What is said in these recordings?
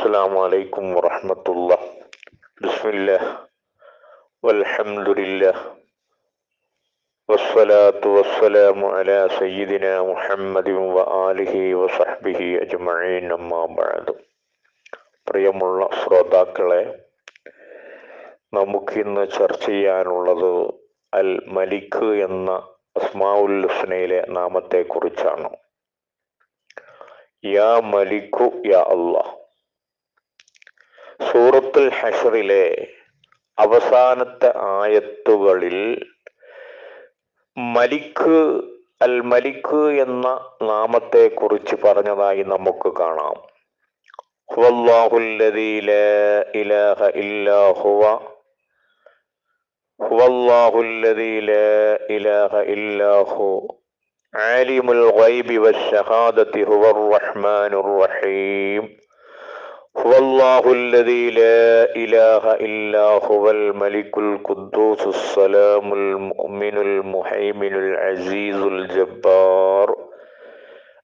السلام عليكم ورحمة الله بسم الله والحمد لله والصلاة والسلام على سيدنا محمد وآله وصحبه أجمعين أما بعد പ്രിയമുള്ള ശ്രോതാക്കളെ നമുക്കിന്ന് ചർച്ച ചെയ്യാനുള്ളത് അൽ മലിക് എന്ന അസ്മാഉൽ ഹുസ്നയിലെ നാമത്തെക്കുറിച്ചാണ് യാ മലിക്കു യാ അള്ളാഹ് സൂറത്തുൽ ഹഷറിലെ അവസാനത്തെ ആയത്തുകളിൽ മലിക്ക് അൽ മലിക്ക് എന്ന നാമത്തെ കുറിച്ച് പറഞ്ഞതായി നമുക്ക് കാണാം. ഹുവല്ലാഹുല്ലദീ ലാ ഇലാഹ ഇല്ലാ ഹുവ ഹുവല്ലാഹുല്ലദീ ലാ ഇലാഹ ഇല്ലാ ഹു عالم الغيب والشهادة هو الرحمن الرحيم هو الله الذي لا إله إلا هو الملك القدوس السلام المؤمن المهيمن العزيز الجبار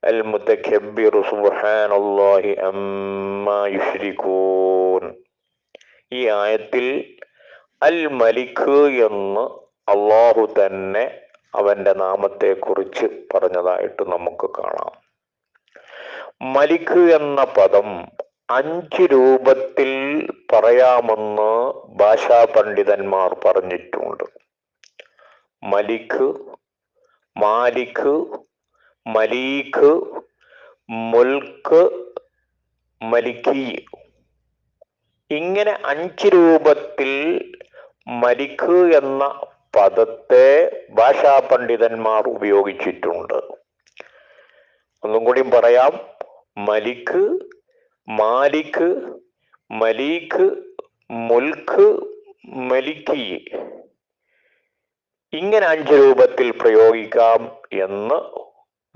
المتكبر سبحان الله أما يشركون ഈ ആയത്തിൽ അൽ മലിക് എന്ന് അള്ളാഹു തന്നെ അവന്റെ നാമത്തെക്കുറിച്ച് പറഞ്ഞതായിട്ട് നമുക്ക് കാണാം മലിക് എന്ന പദം അഞ്ച് രൂപത്തിൽ പറയാമെന്ന് ഭാഷാ പണ്ഡിതന്മാർ പറഞ്ഞിട്ടുണ്ട്. മലിക് മാലിക് മലീഖ് മുൽക്ക് മലിക്കി ഇങ്ങനെ അഞ്ച് രൂപത്തിൽ മലിക് എന്ന പദത്തെ ഭാഷാ പണ്ഡിതന്മാർ ഉപയോഗിച്ചിട്ടുണ്ട്. ഒന്നും കൂടി പറയാം. മലിക് മാലിക് മലീഖ് മുൽക്ക് മലിക്കി. ഇങ്ങനെ അഞ്ച് രൂപത്തിൽ പ്രയോഗിക്കാം എന്ന്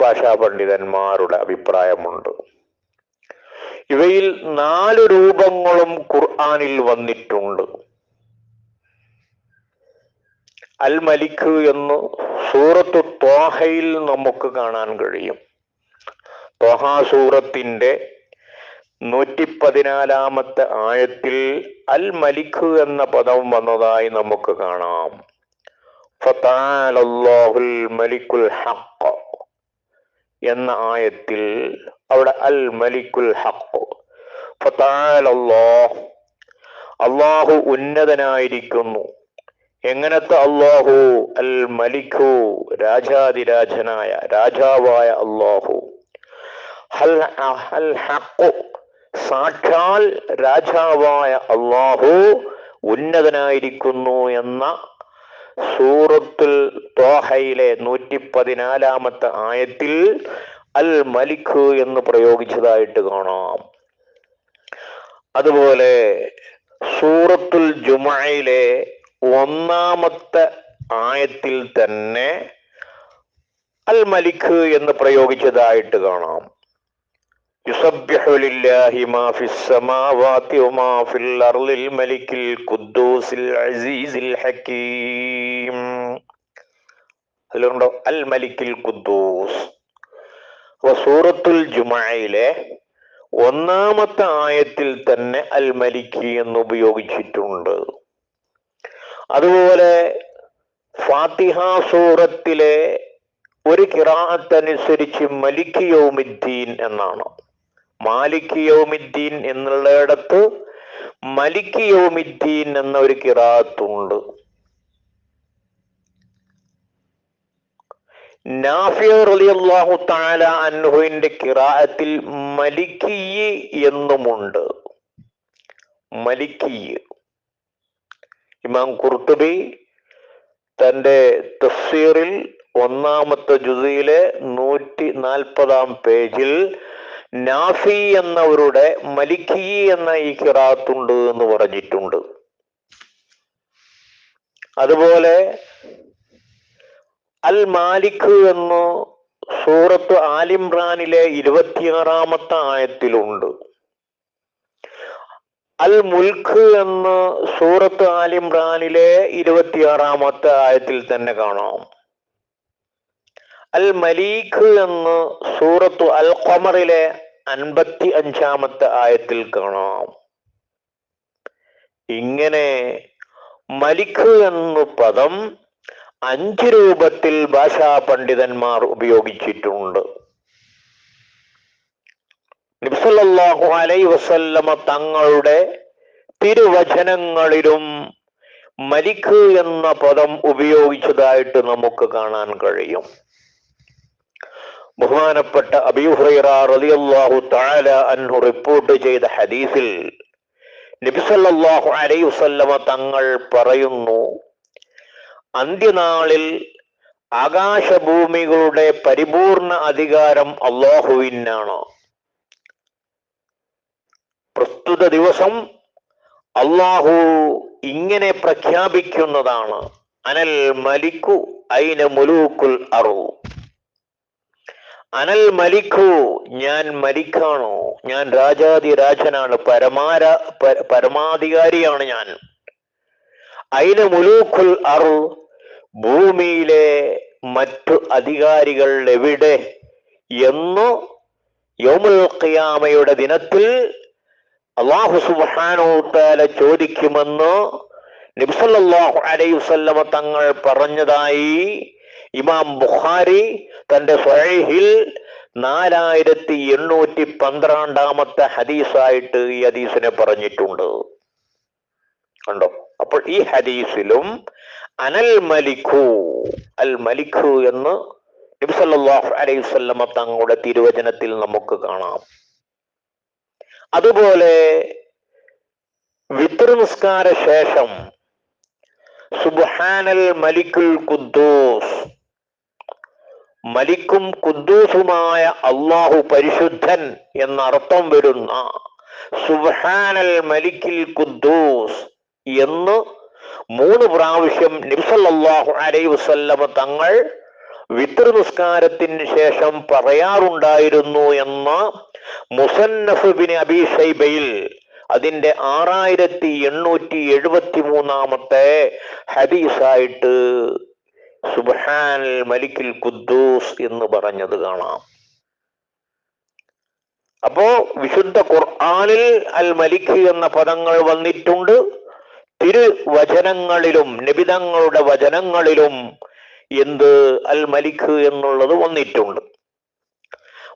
ഭാഷാ പണ്ഡിതന്മാരുടെ അഭിപ്രായമുണ്ട്. ഇവയിൽ നാല് രൂപങ്ങളും ഖുർആാനിൽ വന്നിട്ടുണ്ട്. അൽ മലിക്ക് എന്ന് സൂറത്ത് ത്വാഹയിൽ നമുക്ക് കാണാൻ കഴിയും. ത്വഹ സൂറത്തിന്റെ നൂറ്റി പതിനാലാമത്തെ ആയത്തിൽ അൽ മലിക് എന്ന പദം വന്നതായി നമുക്ക് കാണാം. മലിക്കുൽ ഹഖ് എന്ന ആയത്തിൽ അവിടെ അൽ മലിക്കുൽ ഹഖ്. അള്ളാഹു ഉന്നതനായിരിക്കുന്നു. എങ്ങനത്തെ അള്ളാഹു അൽ മലിഖു രാജാതിരാജനായ രാജാവായ അള്ളാഹു ഹൽ ഹൽ ഹഖ് സാക്ഷാൽ രാജാവായ അള്ളാഹു ഉന്നതനായിരിക്കുന്നു എന്ന സൂറത്തുൽ തോഹയിലെ നൂറ്റി പതിനാലാമത്തെ ആയത്തിൽ അൽ മലിക് എന്ന് പ്രയോഗിച്ചതായിട്ട് കാണാം. അതുപോലെ സൂറത്തുൽ ജുമയിലെ ഒന്നാമത്തെ ആയത്തിൽ തന്നെ അൽ മലിക് എന്ന് പ്രയോഗിച്ചതായിട്ട് കാണാം. يسبح لله ما في السماوات وما في الأرض الملك القدوس العزيز الحكيم അതിലുണ്ടോ അൽ മലിക്കിൽ ഖുദ്ദൂസ് അപ്പൊ സൂറത്തുൽ ജുമയിലെ ഒന്നാമത്തെ ആയത്തിൽ തന്നെ അൽ മലിക്കി എന്ന് ഉപയോഗിച്ചിട്ടുണ്ട് അതുപോലെ ഫാത്തിഹ സൂറത്തിലെ ഒരു കിറാത്തനുസരിച്ച് മലിക് യൗമിദ്ദീൻ എന്നാണ് മാലിക് യൗമിദ്ദീൻ എന്നുള്ളയിടത്ത് മലിക് യൗമിദ്ദീൻ എന്ന ഒരു കിറാത്തുണ്ട്. നാഫിയു താല അൻഹുവിന്റെ കിറാഅത്തിൽ മലിക്കി എന്നുമുണ്ട്. മലിക്കി ഇമാം കുർത്തുബി തന്റെ തഫ്സീറിൽ ഒന്നാമത്തെ ജുസയിലെ നൂറ്റി നാൽപ്പതാം പേജിൽ നാഫി എന്നവരുടെ മലിക്കി എന്ന ഈ കിറാത്തുണ്ട് എന്ന് പറഞ്ഞിട്ടുണ്ട്. അതുപോലെ അൽ മാലിക് എന്ന് സൂറത്ത് ആലിംറാനിലെ ഇരുപത്തിയാറാമത്തെ ആയത്തിലുണ്ട്. അൽ മുൽഖ് എന്ന് സൂറത്ത് ആലിംറാനിലെ ഇരുപത്തിയാറാമത്തെ ആയത്തിൽ തന്നെ കാണാം. അൽ മലീഖ് എന്ന് സൂറത്തു അൽ ഖമറിലെ അൻപത്തി അഞ്ചാമത്തെ ആയത്തിൽ കാണാം. ഇങ്ങനെ മലിക് എന്ന പദം അഞ്ച് രൂപത്തിൽ ഭാഷാ പണ്ഡിതന്മാർ ഉപയോഗിച്ചിട്ടുണ്ട്. നിബ്സല്ലാഹു അലൈ വസല്ലമ തങ്ങളുടെ തിരുവചനങ്ങളിലും മലിക് എന്ന പദം ഉപയോഗിച്ചതായിട്ട് നമുക്ക് കാണാൻ കഴിയും. ബഹുമാനപ്പെട്ട അബിഹുറൈറ തആല അൻഹു റിപ്പോർട്ട് ചെയ്ത ഹദീസിൽ നബിസല്ലാഹു അലൈ വസല്ലമ തങ്ങൾ പറയുന്നു അന്ത്യനാളിൽ ആകാശഭൂമികളുടെ പരിപൂർണ അധികാരം അള്ളാഹുവിനാണ്. പ്രസ്തുത ദിവസം അള്ളാഹു ഇങ്ങനെ പ്രഖ്യാപിക്കുന്നതാണ് അനൽ മലിക്കു ഐന മുലൂക്കുൽ അറു. അനൽ മലിക്കു ഞാൻ മലിക്കാണോ? ഞാൻ രാജാതി രാജനാണ് പരമാര പരമാധികാരിയാണ് ഞാൻ. ഐന മുലൂക്കുൽ അറു ഭൂമിയിലെ മറ്റു അധികാരികൾ എവിടെ എന്ന് യോമുൽ ഖിയാമയുടെ ദിനത്തിൽ അള്ളാഹു സുബ്ഹാനഹു തആല ചോദിക്കുമെന്ന് നിബ്സല്ലാഹു അലൈഹി വസല്ലമ തങ്ങൾ പറഞ്ഞതായി ഇമാം ബുഖാരി തന്റെ സ്വഹീഹിൽ നാലായിരത്തി എണ്ണൂറ്റി പന്ത്രണ്ടാമത്തെ ഹദീസായിട്ട് ഈ ഹദീസിനെ പറഞ്ഞിട്ടുണ്ട്. കണ്ടോ? അപ്പോൾ ഈ ഹദീസിലും അനൽ മലിഖു അൽ മലിഖു എന്ന് നബി സല്ലല്ലാഹു അലൈഹി തങ്ങളുടെ തിരുവചനത്തിൽ നമുക്ക് കാണാം. അതുപോലെ വിത്ര നിസ്കാര ശേഷം സുബ്ഹാനൽ മലിക്കുൽ ഖുദ്ദൂസ് മലിക്കും കുദ്ദൂസുമായ അള്ളാഹു പരിശുദ്ധൻ എന്നർത്ഥം വരുന്ന സുഹാനൽ മലിക്കിൽ കുദ്ദൂസ് എന്ന് മൂന്ന് പ്രാവശ്യം നിബ്സല്ലാഹു അലൈ വസല്ലമ തങ്ങൾ വിത്ര നിസ്കാരത്തിന് ശേഷം പറയാറുണ്ടായിരുന്നു എന്ന് മുസന്നഫ് ബിൻ അബി ഷൈബയിൽ അതിന്റെ ആറായിരത്തി എണ്ണൂറ്റി എഴുപത്തി മൂന്നാമത്തെ ഹദീസായിട്ട് സുബ്ഹാൻ മലിക്കിൽ ഖുദ്ദൂസ് എന്ന് പറഞ്ഞത് കാണാം. അപ്പോ വിശുദ്ധ ഖുർആാനിൽ അൽ മലിക് എന്ന പദങ്ങൾ വന്നിട്ടുണ്ട്. തിരുവചനങ്ങളിലും നിബിതങ്ങളുടെ വചനങ്ങളിലും എന്ത് അൽ മലിക് എന്നുള്ളത് വന്നിട്ടുണ്ട്.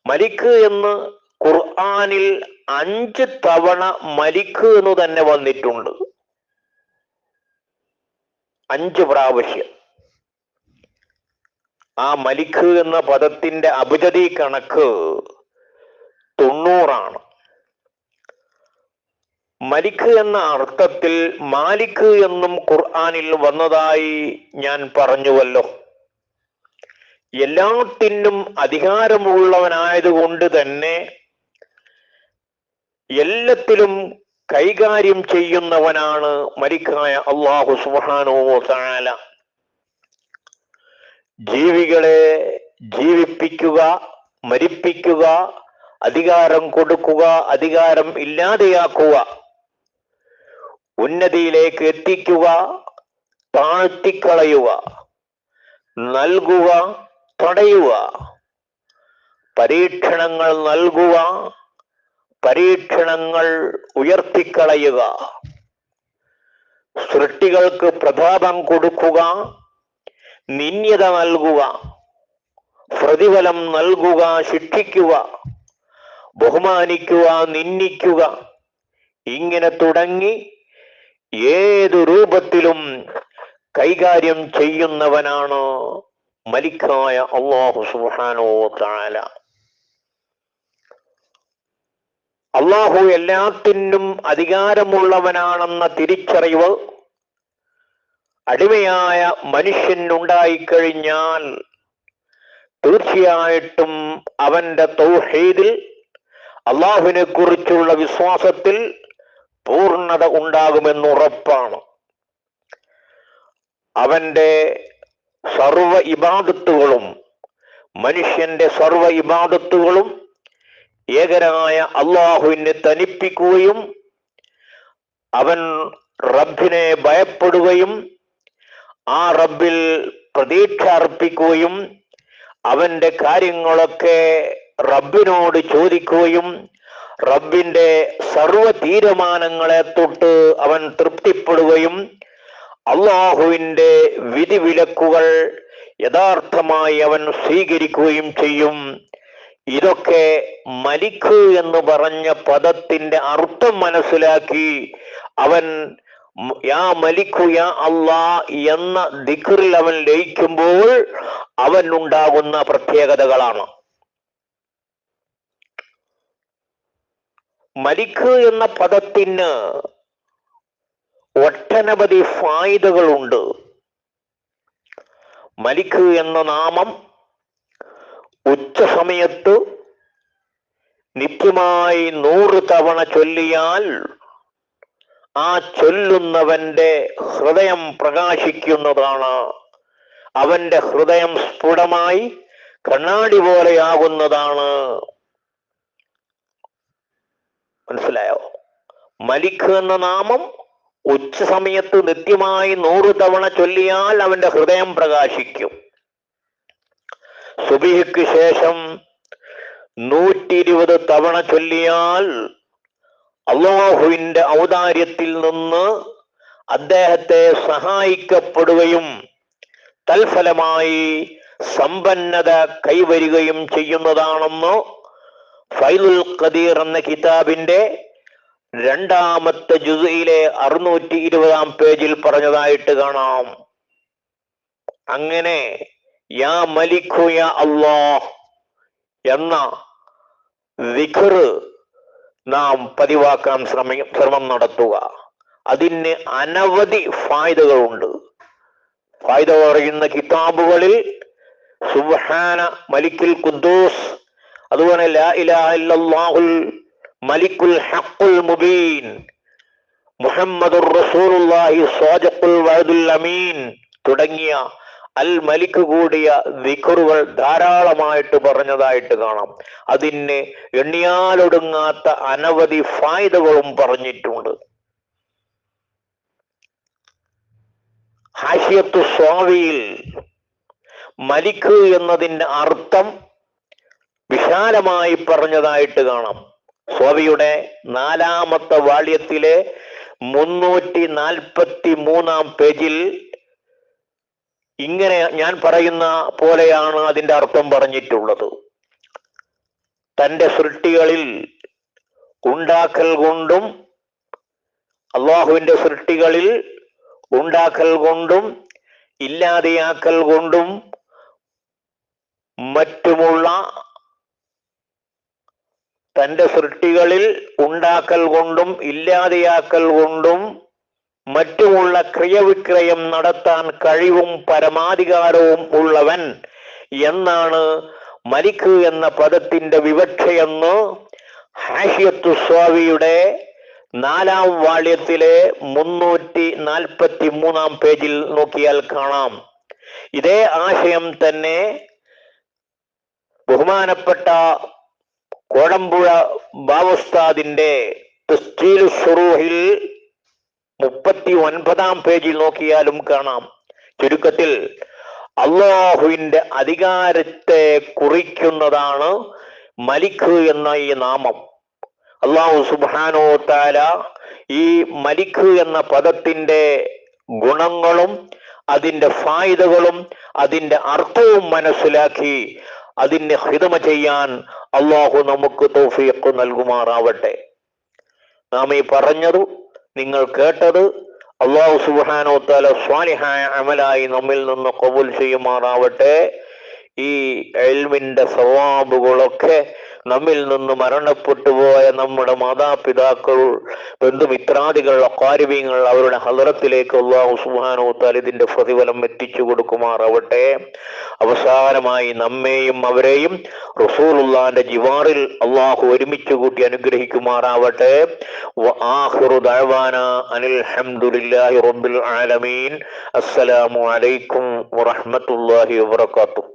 മലിക് എന്ന് ഖുർആാനിൽ അഞ്ച് തവണ മലിക് എന്ന് തന്നെ വന്നിട്ടുണ്ട്. അഞ്ച് പ്രാവശ്യം. ആ മലിക്ക് എന്ന പദത്തിന്റെ അബുജതി കണക്ക് തൊണ്ണൂറാണ്. മലിക്ക് എന്ന അർത്ഥത്തിൽ മാലിക് എന്നും ഖുർആാനിൽ വന്നതായി ഞാൻ പറഞ്ഞുവല്ലോ. എല്ലാത്തിനും അധികാരമുള്ളവനായതുകൊണ്ട് തന്നെ എല്ലാത്തിലും കൈകാര്യം ചെയ്യുന്നവനാണ് മലിക്കായ അള്ളാഹു സുഹാനോ തആല. ജീവികളെ ജീവിപ്പിക്കുക മരിപ്പിക്കുക അധികാരം കൊടുക്കുക അധികാരം ഇല്ലാതെയാക്കുക ഉന്നതിയിലേക്ക് എത്തിക്കുക താഴ്ത്തിക്കളയുക നൽകുക തടയുക പരീക്ഷണങ്ങൾ നൽകുക പരീക്ഷണങ്ങൾ ഉയർത്തിക്കളയുക സൃഷ്ടികൾക്ക് പ്രതാപം കൊടുക്കുക നിന്യത നൽകുക പ്രതിഫലം നൽകുക ശിക്ഷിക്കുക ബഹുമാനിക്കുക നിന്ദിക്കുക. ഇങ്ങനെ തുടങ്ങി ഏതു രൂപത്തിലും കൈകാര്യം ചെയ്യുന്നവനാണ് മലിക്കായ അള്ളാഹു സുഹാനോ താല അള്ളാഹു എല്ലാത്തിനും അധികാരമുള്ളവനാണെന്ന തിരിച്ചറിവ് അടിമയായ മനുഷ്യനുണ്ടായിക്കഴിഞ്ഞാൽ തീർച്ചയായിട്ടും അവന്റെ തൗഹീദിൽ അള്ളാഹുവിനെ കുറിച്ചുള്ള വിശ്വാസത്തിൽ പൂർണത ഉണ്ടാകുമെന്നുറപ്പാണ് അവന്റെ സർവ ഇബാദത്തുകളും മനുഷ്യന്റെ സർവ ഇബാദത്തുകളും ഏകനായ അള്ളാഹുവിനെ തനിപ്പിക്കുകയും അവൻ റബ്ബിനെ ഭയപ്പെടുകയും ആ റബ്ബിൽ പ്രതീക്ഷ അർപ്പിക്കുകയും അവന്റെ കാര്യങ്ങളൊക്കെ റബ്ബിനോട് ചോദിക്കുകയും റബ്ബിന്റെ സർവ തീരുമാനങ്ങളെ തൊട്ട് അവൻ തൃപ്തിപ്പെടുകയും അള്ളാഹുവിന്റെ വിധിവിലക്കുകൾ യഥാർത്ഥമായി അവൻ സ്വീകരിക്കുകയും ചെയ്യും. ഇതൊക്കെ മലിക്ക് എന്ന് പറഞ്ഞ പദത്തിന്റെ അർത്ഥം മനസ്സിലാക്കി അവൻ യാ മലിക്കു യാ അള്ളാ എന്ന ദിക്റിൽ അവൻ ലയിക്കുമ്പോൾ അവൻ ഉണ്ടാകുന്ന പ്രത്യേകതകളാണ്. മലിക്ക് എന്ന പദത്തിന് ഒട്ടനവധി ഫായിദകളുണ്ട്. മലിക്ക് എന്ന നാമം ഉച്ച സമയത്ത് നിത്യമായി നൂറ് തവണ ചൊല്ലിയാൽ ആ ചൊല്ലുന്നവന്റെ ഹൃദയം പ്രകാശിക്കുന്നതാണ്. അവന്റെ ഹൃദയം സ്ഫുടമായി കണ്ണാടി പോലെയാകുന്നതാണ്. മനസ്സിലായോ? മലിക്ക് എന്ന നാമം ഉച്ച സമയത്ത് നിത്യമായി നൂറ് തവണ ചൊല്ലിയാൽ അവന്റെ ഹൃദയം പ്രകാശിക്കും. സുബിഹിക്ക് ശേഷം നൂറ്റി ഇരുപത് തവണ ചൊല്ലിയാൽ അള്ളാഹുവിന്റെ ഔദാര്യത്തിൽ നിന്ന് അദ്ദേഹത്തെ സഹായിക്കപ്പെടുകയും തൽഫലമായി സമ്പന്നത കൈവരികയും ചെയ്യുന്നതാണെന്ന് ഫൈലുൽ ഖദീർ എന്ന കിതാബിന്റെ രണ്ടാമത്തെ ജുസയിലെ അറുന്നൂറ്റി ഇരുപതാം പേജിൽ പറഞ്ഞതായിട്ട് കാണാം. അങ്ങനെ യാ മലിഖു യാ അള്ളാഹ് എന്ന വിഖറ് നാം പതിവാക്കാൻ ശ്രമ ശ്രമം നടത്തുക. അതിന് അനവധി ഫായ്ദകളുണ്ട്. ഫായ്ദ പറയുന്ന കിതാബുകളിൽ സുബ്ഹാന മലിക്കുൽ ഖുദ്ദൂസ് അതുപോലെ ലാ ഇലാഹ ഇല്ലല്ലാഹുൽ മലിക്കുൽ ഹഖുൽ മുബീൻ മുഹമ്മദുർ റസൂലുള്ളാഹി സ്വാദിഖുൽ വഅദുൽ അമീൻ തുടങ്ങിയ അൽ മലിക്ക് കൂടിയ വിക്കറുകൾ ധാരാളമായിട്ട് പറഞ്ഞതായിട്ട് കാണാം. അതിന് എണ്ണിയാലൊടുങ്ങാത്ത അനവധി ഫായ്ദകളും പറഞ്ഞിട്ടുണ്ട്. ഹാഷിയത്തു സ്വാവിയിൽ മലിക്ക് എന്നതിന്റെ അർത്ഥം വിശാലമായി പറഞ്ഞതായിട്ട് കാണാം. സ്വാവിയുടെ നാലാമത്തെ വാള്യത്തിലെ മുന്നൂറ്റി നാൽപ്പത്തി മൂന്നാം പേജിൽ ഇങ്ങനെ ഞാൻ പറയുന്ന പോലെയാണ് അതിന്റെ അർത്ഥം പറഞ്ഞിട്ടുള്ളത്. തന്റെ സൃഷ്ടികളിൽ ഉണ്ടാക്കൽ കൊണ്ടും അള്ളാഹുവിന്റെ സൃഷ്ടികളിൽ ഉണ്ടാക്കൽ കൊണ്ടും ഇല്ലാതെയാക്കൽ കൊണ്ടും മറ്റുമുള്ള തന്റെ സൃഷ്ടികളിൽ ഉണ്ടാക്കൽ കൊണ്ടും ഇല്ലാതെയാക്കൽ കൊണ്ടും മറ്റുമുള്ള ക്രിയവിക്രയം നടത്താൻ കഴിവും പരമാധികാരവും ഉള്ളവൻ എന്നാണ് മലിക്ക് എന്ന പദത്തിന്റെ വിവക്ഷയെന്ന് ഹാഷിയത്തു സ്വാമിയുടെ നാലാം വാള്യത്തിലെ മുന്നൂറ്റി നാൽപ്പത്തി മൂന്നാം പേജിൽ നോക്കിയാൽ കാണാം. ഇതേ ആശയം തന്നെ ബഹുമാനപ്പെട്ട കോടമ്പുഴ ബാവസ്താദിന്റെ തസ്തീലു മുപ്പത്തി ഒൻപതാം പേജിൽ നോക്കിയാലും കാണാം. ചുരുക്കത്തിൽ അള്ളാഹുവിന്റെ അധികാരത്തെ കുറിക്കുന്നതാണ് മലിക്ക് എന്ന ഈ നാമം. അള്ളാഹു സുബാനോ താല ഈ മലിക്ക് എന്ന പദത്തിന്റെ ഗുണങ്ങളും അതിന്റെ ഫായിദകളും അതിന്റെ അർത്ഥവും മനസ്സിലാക്കി അതിന് ഹിതമ ചെയ്യാൻ അള്ളാഹു നമുക്ക് തൗഫീഖ് നൽകുമാറാവട്ടെ. നാം ഈ പറഞ്ഞത് നിങ്ങൾ കേട്ടത് അള്ളാഹു സുബാനോ താല സ്വാലിഹായ അമലായി നമ്മിൽ നിന്ന് കബൂൽ ചെയ്യുമാറാവട്ടെ. ഈ എൽമിന്റെ സവാബുകളൊക്കെ നമ്മിൽ നിന്ന് മരണപ്പെട്ടുപോയ നമ്മുടെ മാതാപിതാക്കൾ ബന്ധുമിത്രാദികൾ അക്കാര്യങ്ങൾ അവരുടെ ഹലറത്തിലേക്ക് അള്ളാഹു സുബാനോ താല ഇതിന്റെ പ്രതിഫലം എത്തിച്ചു കൊടുക്കുമാറാവട്ടെ. അവസാനമായി നമ്മെയും അവരെയും റസൂലുള്ളാന്റെ ജിവാറിൽ അള്ളാഹു ഒരുമിച്ച് കൂട്ടി അനുഗ്രഹിക്കുമാറാവട്ടെ. വആഖിറു ദഅവാന അനിൽ ഹംദുലില്ലാഹി റബ്ബിൽ ആലമീൻ. അസ്സലാമു അലൈക്കും വറഹ്മത്തുള്ളാഹി വബറകാതുഹു.